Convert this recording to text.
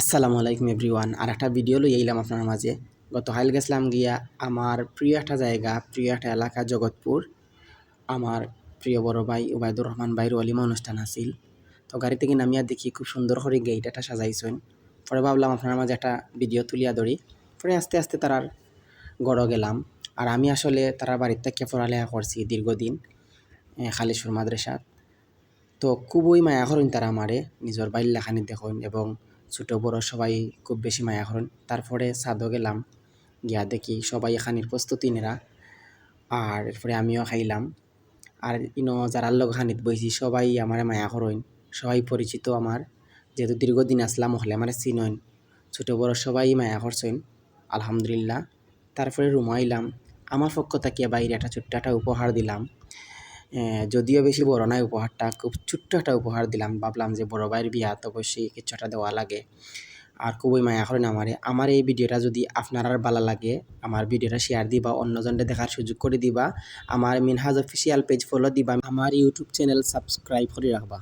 আসসালামু আলাইকুম এভরিওয়ান। আর একটা ভিডিও লই এলাম আপনার মাঝে। গত হাইল গেছিলাম গিয়া আমার প্রিয় একটা জায়গা, প্রিয় একটা এলাকা, জগৎপুর। আমার প্রিয় বড় ভাই উবায়দুর রহমান ভাইয়ের অলিমা অনুষ্ঠান আছিল। তো গাড়ি থেকে নামিয়া দেখি খুব সুন্দর করে গেট একটা সাজাইছেন। পরে ভাবলাম আপনার মাঝে একটা ভিডিও তুলিয়া ধরি। পরে আস্তে আস্তে তারার গড় গেলাম। আর আমি আসলে তারা বাড়ির থেকে পড়ালেখা করছি দীর্ঘদিন খালিশুর মাদ্রাসাত তো খুবই মায়া তারা আমারে। নিজের বাইর দেখুন এবং ছোট বড় সবাই খুব বেশি মায়া তারপরে সাদও গেলাম গিয়া দেখি সবাই এখানির প্রস্তুতি নেরা। আর এরপরে আমিও খাইলাম। আর ইনো যারা লোক খানিত বইছি, সবাই আমার মায়া সবাই পরিচিত আমার। যেহেতু দীর্ঘদিন আসলাম হলে আমার চিনইন ছোট বড় সবাই মায়া করছেন, আলহামদুলিল্লাহ। তারপরে রুম আইলাম। আমার পক্ষ থেকে বাইরে একটা ছোট্ট একটা উপহার দিলাম। যদিও বেশি বড় নয় উপহারটা, খুব ছোট্ট একটা উপহার দিলাম। ভাবলাম যে বড় ভাইয়ের বিয়া, তো অবশ্যই কিছুটা দেওয়া লাগে। আর খুবই মায়া করেন আমারে। আমার এই ভিডিওটা যদি আপনার আর ভালো লাগে, আমার ভিডিওটা শেয়ার দিবা অন্যজনকে দেখার সুযোগ করে দিবা, আমার মিনহাজ অফিসিয়াল পেজ ফলো দিবা, আমার ইউটিউব চ্যানেল সাবস্ক্রাইব করে রাখবা।